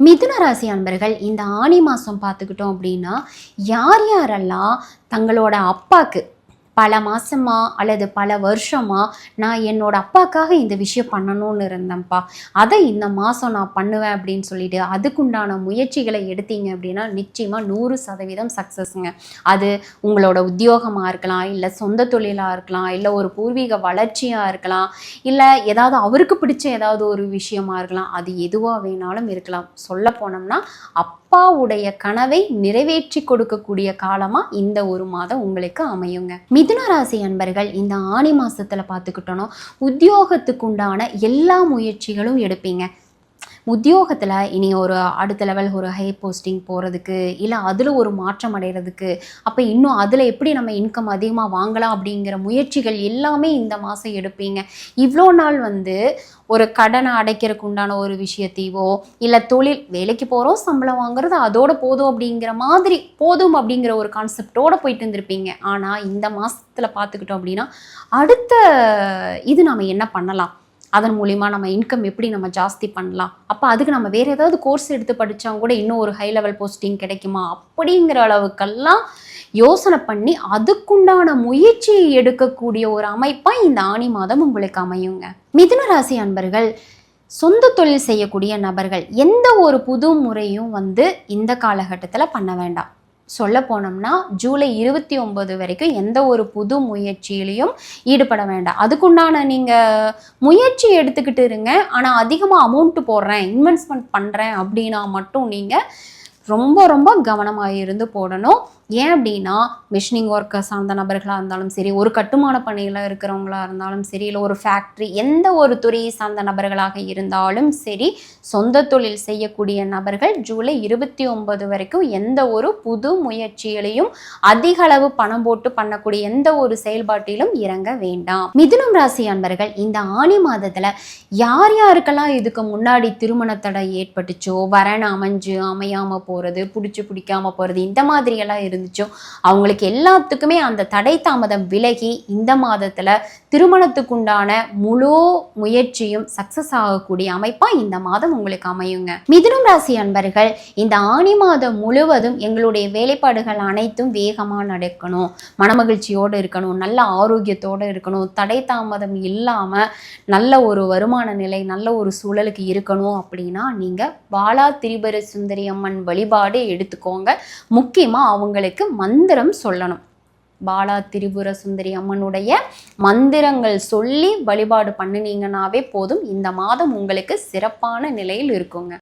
மிதுன ராசி அன்பர்கள் இந்த ஆனி மாதம் பார்த்துக்கிட்டோம் அப்படின்னா யார் யாரெல்லாம் தங்களோட அப்பாக்கு பல மாதமா அல்லது பல வருஷமா நான் என்னோட அப்பாக்காக இந்த விஷயம் பண்ணணும்னு இருந்தேன்ப்பா. அதை இந்த மாதம் நான் பண்ணுவேன் அப்படின்னு சொல்லிட்டு அதுக்குண்டான முயற்சிகளை எடுத்தீங்க அப்படின்னா நிச்சயமாக நூறு சதவீதம் சக்ஸஸ்ங்க அது உங்களோட உத்தியோகமாக இருக்கலாம் இல்லை சொந்த தொழிலாக இருக்கலாம் இல்லை ஒரு பூர்வீக வளர்ச்சியாக இருக்கலாம் இல்லை ஏதாவது அவருக்கு பிடிச்ச ஏதாவது ஒரு விஷயமா இருக்கலாம். அது எதுவாக வேணாலும் இருக்கலாம். சொல்ல போனோம்னா அப்பாவுடைய கனவை நிறைவேற்றி கொடுக்கக்கூடிய காலமாக இந்த ஒரு மாதம் உங்களுக்கு அமையுங்க. மிதுன ராசி அன்பர்கள் இந்த ஆணி மாதத்தில் பார்த்துக்கிட்டோன்னா உத்தியோகத்துக்குண்டான எல்லா முயற்சிகளும் எடுப்பீங்க. உத்தியோகத்தில் இனி ஒரு அடுத்த லெவல் ஒரு ஹை போஸ்டிங் போகிறதுக்கு இல்லை அதில் ஒரு மாற்றம் அடைகிறதுக்கு அப்போ இன்னும் அதில் எப்படி நம்ம இன்கம் அதிகமாக வாங்கலாம் அப்படிங்கிற முயற்சிகள் எல்லாமே இந்த மாதம் எடுப்பீங்க. இவ்வளோ நாள் வந்து ஒரு கடனை அடைக்கிறதுக்கு உண்டான ஒரு விஷயத்தையோ இல்லை தொழில் வேலைக்கு போகிறோம் சம்பளம் வாங்குறது அதோட போதும் அப்படிங்கிற மாதிரி போதும் அப்படிங்கிற ஒரு கான்செப்டோடு போயிட்டு இருந்திருப்பீங்க. ஆனால் இந்த மாதத்தில் பார்த்துக்கிட்டோம் அப்படின்னா அடுத்த இது நாம் என்ன பண்ணலாம்? அதன் மூலிமா நம்ம இன்கம் எப்படி நம்ம ஜாஸ்தி பண்ணலாம்? அப்போ அதுக்கு நம்ம வேறு ஏதாவது கோர்ஸ் எடுத்து படித்தா கூட இன்னும் ஒரு ஹை லெவல் போஸ்டிங் கிடைக்குமா? அப்படிங்கிற அளவுக்கெல்லாம் யோசனை பண்ணி அதுக்குண்டான முயற்சியை எடுக்கக்கூடிய ஒரு அமைப்பாக இந்த ஆணி மாதம் உங்களுக்கு அமையுங்க. மிதுன ராசி அன்பர்கள் சொந்த தொழில் செய்யக்கூடிய நபர்கள் எந்த ஒரு புது முறையும் வந்து இந்த காலகட்டத்தில் பண்ண வேண்டாம். சொல்ல போனோம்னா ஜூலை இருபத்தி ஒன்பது வரைக்கும் எந்த ஒரு புது முயற்சியிலையும் ஈடுபட வேண்டாம். அதுக்குண்டான நீங்கள் முயற்சி எடுத்துக்கிட்டு இருங்க. ஆனால் அதிகமாக அமௌண்ட்டு போடுறேன் இன்வெஸ்ட்மெண்ட் பண்ணுறேன் அப்படின்னா மட்டும் நீங்கள் ரொம்ப ரொம்ப கவனமாக இருந்து போடணும். ஏன் அப்படின்னா மிஷினிங் ஒர்க்கர் சார்ந்த நபர்களாக இருந்தாலும் சரி ஒரு கட்டுமான பணியில் இருக்கிறவங்களா இருந்தாலும் சரி இல்லை ஒரு ஃபேக்ட்ரி எந்த ஒரு துறையை சார்ந்த நபர்களாக இருந்தாலும் சரி சொந்த தொழில் செய்யக்கூடிய நபர்கள் ஜூலை இருபத்தி ஒன்பது வரைக்கும் எந்த ஒரு புது முயற்சிகளையும் அதிக அளவு பணம் போட்டு பண்ணக்கூடிய எந்த ஒரு செயல்பாட்டிலும் இறங்க வேண்டாம். மிதுனம் ராசி அன்பர்கள் இந்த ஆணி மாதத்தில் யார் யாருக்கெல்லாம் இதுக்கு முன்னாடி திருமண தடை ஏற்பட்டுச்சோ வரன் அமைஞ்சு அமையாமல் போகிறது பிடிச்சி பிடிக்காமல் போகிறது இந்த மாதிரியெல்லாம் இருந்துச்சோ? அவங்களுக்கு எல்லாத்துக்குமே அந்த தடை தாமதம் விலகி இந்த மாதத்தில் திருமணத்துக்குண்டான முழு முயற்சியும் சக்சஸ் ஆகக்கூடிய அமைப்பாக இந்த மாதம் உங்களுக்கு அமையுங்க. மிதுனம் ராசி அன்பர்கள் இந்த ஆணி மாதம் முழுவதும் எங்களுடைய வேலைப்பாடுகள் அனைத்தும் வேகமாக நடக்கணும். மனமகிழ்ச்சியோடு இருக்கணும் நல்ல ஆரோக்கியத்தோடு இருக்கணும். தடை தாமதம் இல்லாமல் நல்ல ஒரு வருமான நிலை நல்ல ஒரு சூழலுக்கு இருக்கணும் அப்படின்னா நீங்கள் பாலா திரிபுர சுந்தரி அம்மன் வழிபாடு எடுத்துக்கோங்க. முக்கியமாக அவங்களுக்கு மந்திரம் சொல்லணும். பாலா திரிபுர சுந்தரி அம்மனுடைய மந்திரங்கள் சொல்லி வழிபாடு பண்ணினீங்கன்னாவே போதும். இந்த மாதம் உங்களுக்கு சிறப்பான நிலையில் இருக்குங்க.